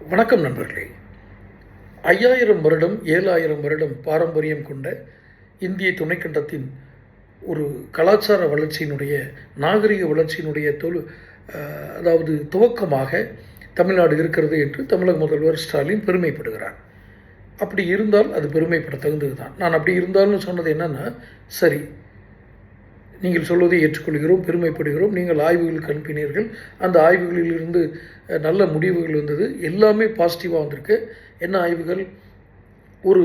வணக்கம் நண்பர்களே. ஐயாயிரம் வருடம் ஏழாயிரம் வருடம் பாரம்பரியம் கொண்ட இந்திய துணைக்கண்டத்தின் ஒரு கலாச்சார வளர்ச்சியினுடைய நாகரிக வளர்ச்சியினுடைய தொழு அதாவது துவக்கமாக தமிழ்நாடு இருக்கிறது என்று தமிழக முதல்வர் ஸ்டாலின் பெருமைப்படுகிறார். அப்படி இருந்தால் அது பெருமைப்பட தகுந்தது தான் நான் அப்படி இருந்தால்னு சொன்னது என்னென்னா சரி நீங்கள் சொல்வதை ஏற்றுக்கொள்கிறோம் பெருமைப்படுகிறோம். நீங்கள் ஆய்வுகளுக்கு அனுப்பினீர்கள் அந்த ஆய்வுகளிலிருந்து இருந்து நல்ல முடிவுகள் வந்தது. எல்லாமே பாசிட்டிவாக வந்திருக்கு. என்ன ஆய்வுகள்? ஒரு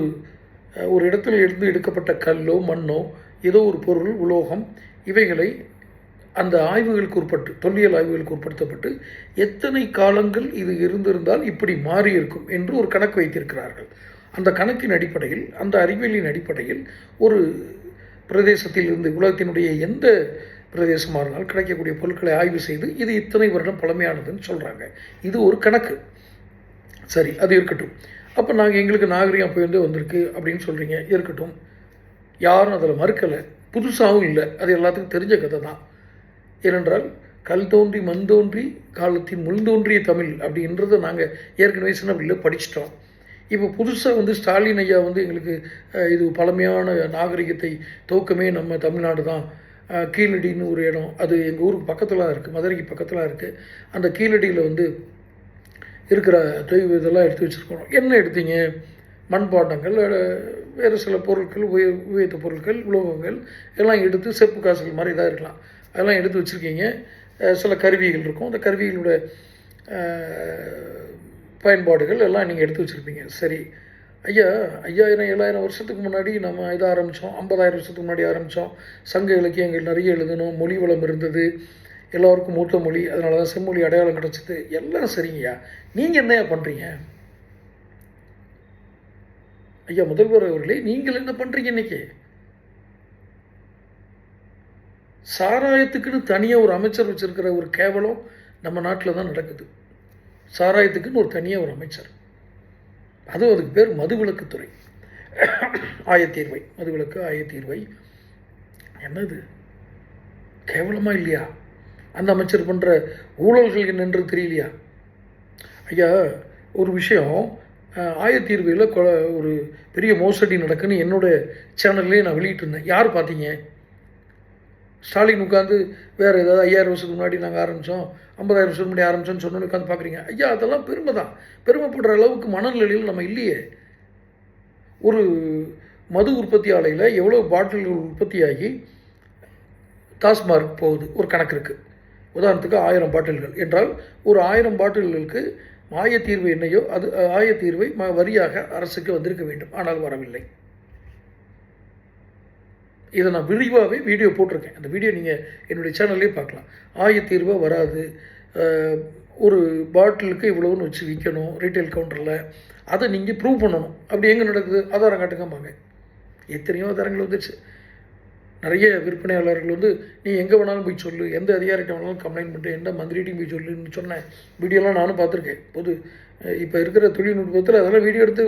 ஒரு இடத்துல இருந்து எடுக்கப்பட்ட கல்லோ மண்ணோ ஏதோ ஒரு பொருள் உலோகம் இவைகளை அந்த ஆய்வுகளுக்கு உட்பட்டு தொல்லியல் ஆய்வுகளுக்கு உட்படுத்தப்பட்டு எத்தனை காலங்கள் இது இருந்திருந்தால் இப்படி மாறி இருக்கும் என்று ஒரு கணக்கு வைத்திருக்கிறார்கள். அந்த கணக்கின் அடிப்படையில் அந்த அறிவியலின் அடிப்படையில் ஒரு பிரதேசத்தில் இருந்து உலகத்தினுடைய எந்த பிரதேசமாக இருந்தாலும் கிடைக்கக்கூடிய பொருட்களை ஆய்வு செய்து இது இத்தனை வருடம் பழமையானதுன்னு சொல்கிறாங்க இது ஒரு கணக்கு. சரி அது இருக்கட்டும். அப்போ நாங்கள் எங்களுக்கு நாகரிகம் போய் வந்து வந்திருக்கு அப்படின்னு சொல்கிறீங்க இருக்கட்டும். யாரும் அதில் மறுக்கலை. புதுசாகவும் இல்லை. அது எல்லாத்துக்கும் தெரிஞ்ச கதை தான். ஏனென்றால் கல் தோன்றி மண் தோன்றி காலத்தின் முள் தோன்றிய தமிழ் அப்படின்றத நாங்கள் ஏற்கனவே சின்ன பிள்ளைல படிச்சிட்டோம். இப்போ புதுசாக வந்து ஸ்டாலின் ஐயா வந்து எங்களுக்கு இது பழமையான நாகரிகத்தை துவக்கமே நம்ம தமிழ்நாடு தான். கீழடின்னு ஒரு இடம். அது எங்கள் ஊருக்கு பக்கத்தில் இருக்குது மதுரைக்கு பக்கத்தில் இருக்குது அந்த கீழடியில் வந்து இருக்கிற தொய்வு இதெல்லாம் எடுத்து வச்சுருக்கோம். என்ன எடுத்தீங்க? மண்பாண்டங்கள் வேறு சில பொருட்கள் உய உயர்த்த பொருட்கள் உலோகங்கள் எல்லாம் எடுத்து செப்பு காசுகள் மாதிரி இதாக இருக்கலாம். அதெல்லாம் எடுத்து வச்சுருக்கீங்க. சில கருவிகள் இருக்கும். அந்த கருவிகளோட பயன்பாடுகள் எல்லாம் நீங்கள் எடுத்து வச்சுருப்பீங்க. சரி. ஐயா ஐயாயிரம் ஏழாயிரம் வருஷத்துக்கு முன்னாடி நம்ம இதை ஆரம்பித்தோம் ஐம்பதாயிரம் வருஷத்துக்கு முன்னாடி ஆரம்பித்தோம் சங்க இலக்கியங்கள் நிறைய எழுதணும். மொழி வளம் இருந்தது. எல்லோருக்கும் மூத்த மொழி. அதனால தான் செம்மொழி அடையாளம் கிடச்சிது. எல்லாம் சரிங்கய்யா. நீங்கள் என்னையா பண்ணுறீங்க ஐயா முதல்வர் அவர்களே நீங்கள் என்ன பண்ணுறீங்க இன்றைக்கி சாராயத்துக்குன்னு தனியாக ஒரு அமைச்சர் வச்சிருக்கிற ஒரு கேவலம் நம்ம நாட்டில் தான் நடக்குது. சாராயத்துக்குன்னு ஒரு தனியாக ஒரு அமைச்சர். அதுவும் அதுக்கு பேர் மதுவிலக்குத்துறை. ஆயத்தீர்வை. மதுவிலக்கு ஆயத்தீர்வை. என்னது? கேவலமாக இல்லையா? அந்த அமைச்சர் பண்ணுற ஊழல்கள் என்னென்று தெரியலையா? ஐயா ஒரு விஷயம் ஆயத்தீர்வையில் கொ ஒரு பெரிய மோசடி நடக்குன்னு என்னோட சேனல்லே நான் வெளியிட்டிருந்தேன். யார் பார்த்தீங்க? ஸ்டாலின் உட்காந்து வேறு ஏதாவது ஐயாயிரம் வருஷத்துக்கு முன்னாடி நாங்கள் ஆரம்பித்தோம் ஐம்பதாயிரம் வருஷத்துக்கு முன்னாடி ஆரம்பித்தோன்னு சொன்னோன்னு உட்காந்து பார்க்குறீங்க. ஐயா அதெல்லாம் பெருமை தான் பெருமைப்படுற அளவுக்கு மனநிலையில் நம்ம இல்லையே. ஒரு மது உற்பத்தி ஆலையில் எவ்வளோ பாட்டில்கள் உற்பத்தியாகி டாஸ்மார்க் போகுது ஒரு கணக்கு இருக்குது உதாரணத்துக்கு ஆயிரம் பாட்டில்கள். என்றால் ஒரு ஆயிரம் பாட்டில்களுக்கு ஆயத்தீர்வு என்னையோ அது ஆயத்தீர்வை ம வரியாக அரசுக்கு வந்திருக்க வேண்டும். ஆனால் வரவில்லை. இதை நான் விரிவாகவே வீடியோ போட்டிருக்கேன். அந்த வீடியோ நீங்கள் என்னுடைய சேனல்லே பார்க்கலாம். ஆயிரத்தி ரூபா வராது. ஒரு பாட்டிலுக்கு இவ்வளோன்னு வச்சு விற்கணும் ரீட்டைல் கவுண்டரில் அதை நீங்கள் ப்ரூவ் பண்ணணும். அப்படி எங்கே நடக்குது? ஆதாரம் காட்டுங்கம்பாங்க. எத்தனையோ ஆதாரங்கள் வந்துச்சு நிறைய விற்பனையாளர்கள் வந்து நீ எங்கே வேணாலும் போய் சொல்லு. எந்த அதிகாரிகிட்ட வேணாலும் கம்ப்ளைண்ட் பண்ணிட்டு எந்த மந்திரிட்டையும் போய் சொல்லுன்னு சொன்னேன். வீடியோலாம் நானும் பார்த்துருக்கேன். பொது இப்போ இருக்கிற தொழில்நுட்பத்தில் அதெல்லாம் வீடியோ எடுத்து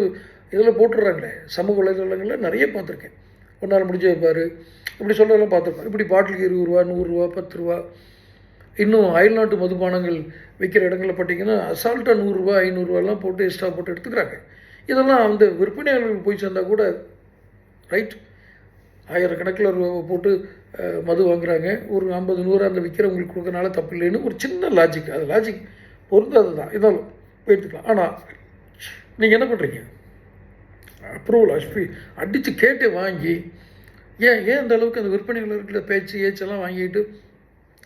இதில் போட்டுடுறாங்களே. சமூக வலைதளங்களில் நிறைய பார்த்துருக்கேன். ஒரு நாள் முடிஞ்சு வைப்பார். இப்படி சொல்கிறதெல்லாம் பார்த்துருப்பேன் இப்படி பாட்டிலுக்கு இருபது ரூபா நூறுரூவா பத்து ரூபா. இன்னும் அயல்நாட்டு மதுபானங்கள் விற்கிற இடங்களில் பார்த்தீங்கன்னா அசால்ட்டாக நூறுரூவா ஐநூறுரூவாலாம் போட்டு எக்ஸ்ட்ரா போட்டு எடுத்துக்கிறாங்க. இதெல்லாம் அந்த விற்பனையாளர்களுக்கு போய் சேர்ந்தால் கூட ரைட் ஆயிரக்கணக்கில் ரூபா போட்டு மது வாங்குறாங்க. ஒரு ஐம்பது நூறு அந்த விற்கிறவங்களுக்கு கொடுக்கறனால தப்பு இல்லைன்னு ஒரு சின்ன லாஜிக் அது லாஜிக் பொருந்தாது தான் போய் எடுத்துக்கலாம். ஆனால் நீங்கள் என்ன பண்ணுறீங்க அப்ரூவல் அஸ்பி அடித்து கேட்டு வாங்கி ஏன் ஏன் அந்த அளவுக்கு அந்த விற்பனையாளர்கிட்ட பேச்சு ஏச்செல்லாம் வாங்கிட்டு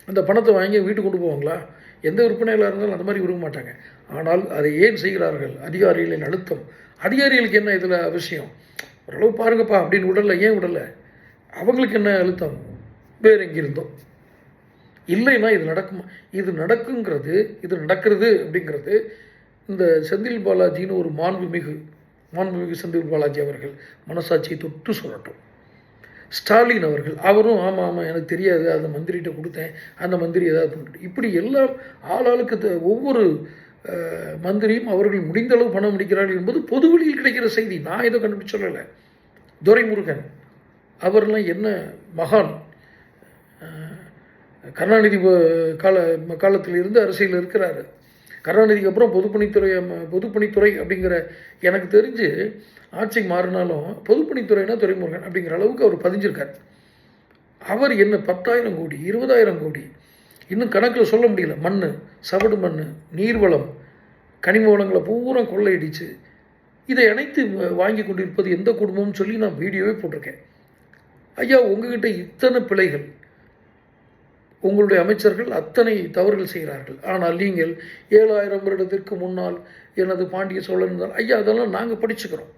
அந்த பணத்தை வாங்கி வீட்டுக்கு கொண்டு போவாங்களா? எந்த விற்பனைகளாக இருந்தாலும் அந்த மாதிரி விரும்ப மாட்டாங்க. ஆனால் அதை ஏன் செய்கிறார்கள்? அதிகாரிகளின் அழுத்தம். அதிகாரிகளுக்கு என்ன இதில் அவசியம் ஓரளவு பாருங்கப்பா அப்படின்னு விடலை ஏன் விடலை? அவங்களுக்கு என்ன அழுத்தம்? வேறு எங்கிருந்தோம் இல்லைன்னா இது நடக்குமா? இது நடக்குங்கிறது இது நடக்கிறது அப்படிங்கிறது இந்த செந்தில் பாலாஜின்னு ஒரு மாண்புமிகு மாண்புமிகு செந்தில் பாலாஜி அவர்கள் மனசாட்சியை தொட்டு சொல்லட்டும். ஸ்டாலின் அவர்கள் அவரும் ஆமாம் ஆமாம் எனக்கு தெரியாது அந்த மந்திரிகிட்ட கொடுத்தேன் அந்த மந்திரி ஏதாவது பண்ணிட்டு இப்படி எல்லாம் ஆளாளுக்கு த- ஒவ்வொரு மந்திரியும் அவர்கள் முடிந்த அளவு பணம் முடிக்கிறார்கள் என்பது பொதுவெளியில் கிடைக்கிற செய்தி. நான் ஏதோ கண்டுபிடிச்சு சொல்லலை. துரைமுருகன் அவர்லாம் என்ன மகான்? கருணாநிதி கால காலத்தில் இருந்து அரசியல் இருக்கிறாரு. கருணாநிதிக்கு அப்புறம் பொதுப்பணித்துறை பொதுப்பணித்துறை அப்படிங்கிற எனக்கு தெரிஞ்சு ஆட்சி மாறினாலும் பொதுப்பணித்துறைனா துறைமுருகன் அப்படிங்கிற அளவுக்கு அவர் பதிஞ்சிருக்கார். அவர் என்ன பத்தாயிரம் கோடி இருபதாயிரம் கோடி இன்னும் கணக்கில் சொல்ல முடியல. மண் சவடு மண் நீர்வளம் கனிம வளங்களை பூரா கொள்ளையடிச்சு. இதை அனைத்து வ- வாங்கி கொண்டிருப்பது எந்த குடும்பம்னு சொல்லி நான் வீடியோவே போட்டிருக்கேன். ஐயா உங்ககிட்ட இத்தனை பிழைகள் உங்களுடைய அமைச்சர்கள் அத்தனை தவறுகள் செய்கிறார்கள். ஆனால் நீங்கள் ஏழாயிரம் வருடத்திற்கு முன்னால் எனது பாண்டிய சோழன் இருந்தால் ஐயா அதெல்லாம் நாங்கள் படிச்சுக்கிறோம்.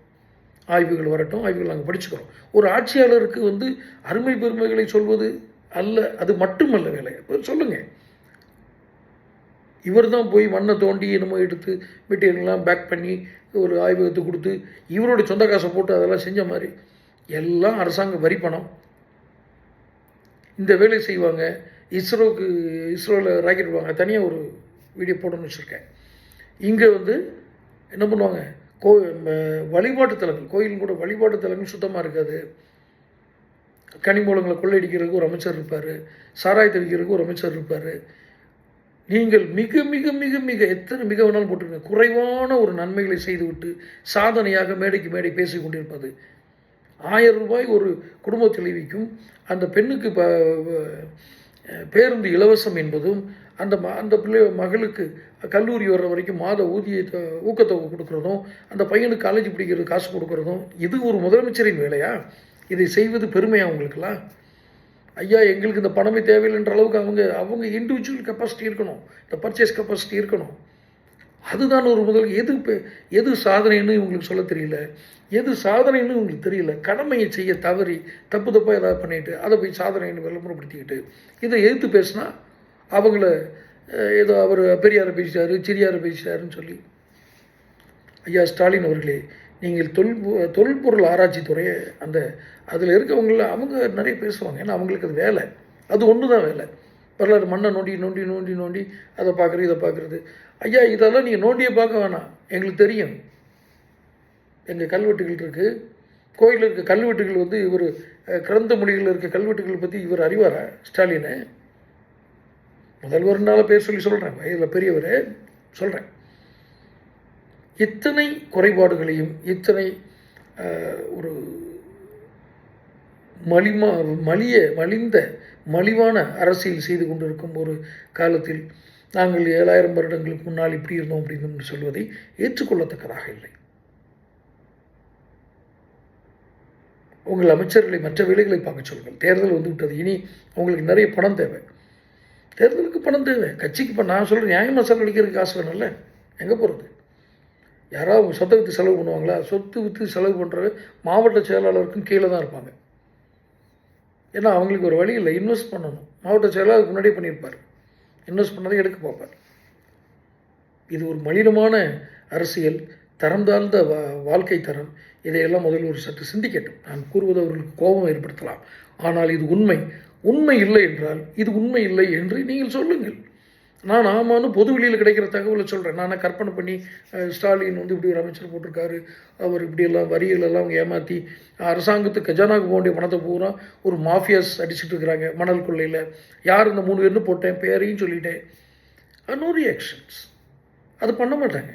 ஆய்வுகள் வரட்டும் ஆய்வுகள் நாங்கள் படிச்சுக்கிறோம். ஒரு ஆட்சியாளருக்கு வந்து அருமை பெருமைகளை சொல்வது அல்ல அது மட்டுமல்ல வேலை. சொல்லுங்கள் சொல்லுங்க. இவர் தான் போய் மண்ணை தோண்டி என்னமோ எடுத்து மெட்டீரியல்லாம் பேக் பண்ணி ஒரு ஆய்வகத்தை கொடுத்து இவரோட சொந்த காசை போட்டு அதெல்லாம் செஞ்ச மாதிரி. எல்லாம் அரசாங்க வரி பணம் இந்த வேலை செய்வாங்க. இஸ்ரோக்கு இஸ்ரோவில் ராக்கெட் விடுவாங்க. தனியாக ஒரு வீடியோ போடணும்னு வச்சுருக்கேன். இங்கே வந்து என்ன பண்ணுவாங்க? கோ வழிபாட்டு தலங்கள் கோயிலும் கூட வழிபாட்டு தலங்கள் சுத்தமாக இருக்காது. கனிமூலங்களை கொள்ளையடிக்கிறதுக்கு ஒரு அமைச்சர் இருப்பார். சாராயத்தை விற்கிறதுக்கு ஒரு அமைச்சர் இருப்பார். நீங்கள் மிக மிக மிக மிக எத்தனை மிக வேணாலும் போட்டுருங்க குறைவான ஒரு நன்மைகளை செய்துவிட்டு சாதனையாக மேடைக்கு மேடை பேசிக் கொண்டிருப்பது. ஆயிரம் ரூபாய் ஒரு குடும்ப தலைவிக்கும் அந்த பெண்ணுக்கு பேருந்து இலவசம் என்பதும் அந்த ம அந்த பிள்ளை மகளுக்கு கல்லூரி வர்ற வரைக்கும் மாத ஊதியத்தை ஊக்கத்தொகை கொடுக்குறதும் அந்த பையனுக்கு காலேஜ் பிடிக்கிறது காசு கொடுக்குறதும் இது ஒரு முதலமைச்சரின் வேலையா? இதை செய்வது பெருமையா உங்களுக்கெல்லாம்? ஐயா எங்களுக்கு இந்த பணமே தேவையில்லைன்ற அளவுக்கு அவங்க அவங்க இண்டிவிஜுவல் கெப்பாசிட்டி இருக்கணும். இந்த பர்ச்சேஸ் கெப்பாசிட்டி இருக்கணும். அதுதான் ஒரு முதல் எது பெ- எது சாதனைன்னு இவங்களுக்கு சொல்ல தெரியல. எது சாதனைன்னு இவங்களுக்கு தெரியல. கடமையை செய்ய தவறி தப்பு தப்பாக ஏதாவது பண்ணிட்டு அதை போய் சாதனைன்னு விளம்பரப்படுத்திக்கிட்டு இதை எதிர்த்து பேசுனா அவங்கள ஏதோ அவர் பெரியாரை பேசிட்டாரு சிறியாரை பேசிட்டாருன்னு சொல்லி. ஐயா ஸ்டாலின் அவர்களே நீங்கள் தொல் தொல்பொருள் ஆராய்ச்சி துறையை அந்த அதில் இருக்கவங்கள அவங்க நிறைய பேசுவாங்க. ஏன்னா அவங்களுக்கு அது வேலை. அது ஒன்று தான் வேலை. வரலாறு மண்ணை நோண்டி நோண்டி நோண்டி நோண்டி அதை பார்க்குறது இதை பார்க்குறது. ஐயா இதெல்லாம் நீங்கள் நோண்டியே பார்க்க வேணாம். எங்களுக்கு தெரியும். எங்கள் கல்வெட்டுகள் இருக்குது கோயிலில் இருக்க கல்வெட்டுகள் வந்து இவர் கிரந்த மொழிகளில் இருக்க கல்வெட்டுகள் பற்றி இவர் அறிவாரா ஸ்டாலினு? முதல்வர்னால பேர் சொல்லி சொல்கிறேன் வயதில் பெரியவர் சொல்கிறேன் இத்தனை குறைபாடுகளையும் இத்தனை ஒரு மலிமா மலிய மலிந்த மலிவான அரசியல் செய்து கொண்டிருக்கும் ஒரு காலத்தில் நாங்கள் ஏழாயிரம் வருடங்களுக்கு முன்னால் இப்படி இருந்தோம் அப்படின்னு சொல்வதை ஏற்றுக்கொள்ளத்தக்கதாக இல்லை. உங்கள் அமைச்சர்களை மற்ற வேலைகளை பார்க்க சொல்லுங்கள். தேர்தல் வந்து விட்டது இனி உங்களுக்கு நிறைய பணம் தேவை. தேர்தலுக்கு பணம் தேவை. கட்சிக்கு இப்போ நான் சொல்கிறேன் நியாயமாக செலவழிக்கிறதுக்கு காசு வேணும்ல. எங்கே போகிறது யாராவது அவங்க சொத்தை விற்று செலவு பண்ணுவாங்களா? சொத்து விற்று செலவு பண்ணுற மாவட்ட செயலாளருக்கும் கீழே தான் இருப்பாங்க. ஏன்னா அவங்களுக்கு ஒரு வழி இல்லை. இன்வெஸ்ட் பண்ணணும். மாவட்ட செயலாளருக்கு முன்னாடியே பண்ணியிருப்பார். இன்வெஸ்ட் பண்ணதை எடுக்க பார்ப்பார். இது ஒரு மலினமான அரசியல் தரம் தாழ்ந்த வா வாழ்க்கை தரம். இதையெல்லாம் முதல்ல ஒரு சற்று சிந்திக்கட்டும். நான் கூறுவது அவர்களுக்கு கோபம் ஏற்படுத்தலாம். ஆனால் இது உண்மை. உண்மை இல்லை என்றால் இது உண்மை இல்லை என்று நீங்கள் சொல்லுங்கள். நான் ஆமான்னு பொது வெளியில் கிடைக்கிற தகவலை சொல்கிறேன் நான் கற்பனை பண்ணி ஸ்டாலின் வந்து இப்படி ஒரு அமைச்சர் போட்டிருக்காரு. அவர் இப்படியெல்லாம் வரிகளெல்லாம் அவங்க ஏமாற்றி அரசாங்கத்துக்கு கஜானாக்கு போக வேண்டிய பணத்தை பூரா ஒரு மாஃபியாஸ் அடிச்சுட்டு இருக்கிறாங்க மணல் கொள்ளையில். யார் இந்த மூணு பேர்னு போட்டேன் பேரையும் சொல்லிட்டேன். நோ ரியாக்ஷன்ஸ் அது பண்ண மாட்டாங்க.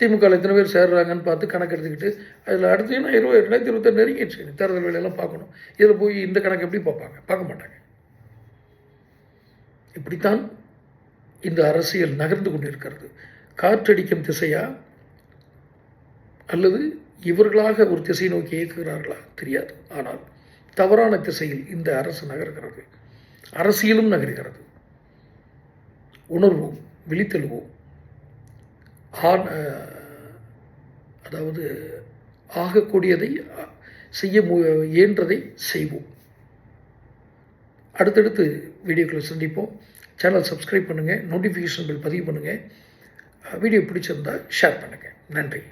திமுகவில் எத்தனை பேர் சேர்றாங்கன்னு பார்த்து கணக்கு எடுத்துக்கிட்டு அதில் அடுத்து நான் இருபது ரெண்டாயிரத்தி இருபத்தாறு நெருங்கிடுச்சு. தேர்தல் வேலையெல்லாம் பார்க்கணும். இதில் போய் இந்த கணக்கு எப்படி பார்ப்பாங்க? பார்க்க மாட்டாங்க. இப்படித்தான் இந்த அரசியல் நகர்ந்து கொண்டிருக்கிறது. காற்றடிக்கும் திசையா? அல்லது இவர்களாக ஒரு திசை நோக்கி இயக்குகிறார்களா தெரியாது. ஆனால் தவறான திசையில் இந்த அரசு நகர்கிறது. அரசியலும் நகர்கிறது. உணர்வோம் விழித்தெழுவோம். ஆன் அதாவது ஆகக்கூடியதை செய்ய மு இயன்றதை செய்வோம். அடுத்தடுத்து வீடியோக்களை சந்திப்போம். சேனல் சப்ஸ்கிரைப் பண்ணுங்கள் நோட்டிஃபிகேஷன் பில் பதிவு பண்ணுங்கள் வீடியோ பிடிச்சிருந்தா ஷேர் பண்ணுங்கள் நன்றி.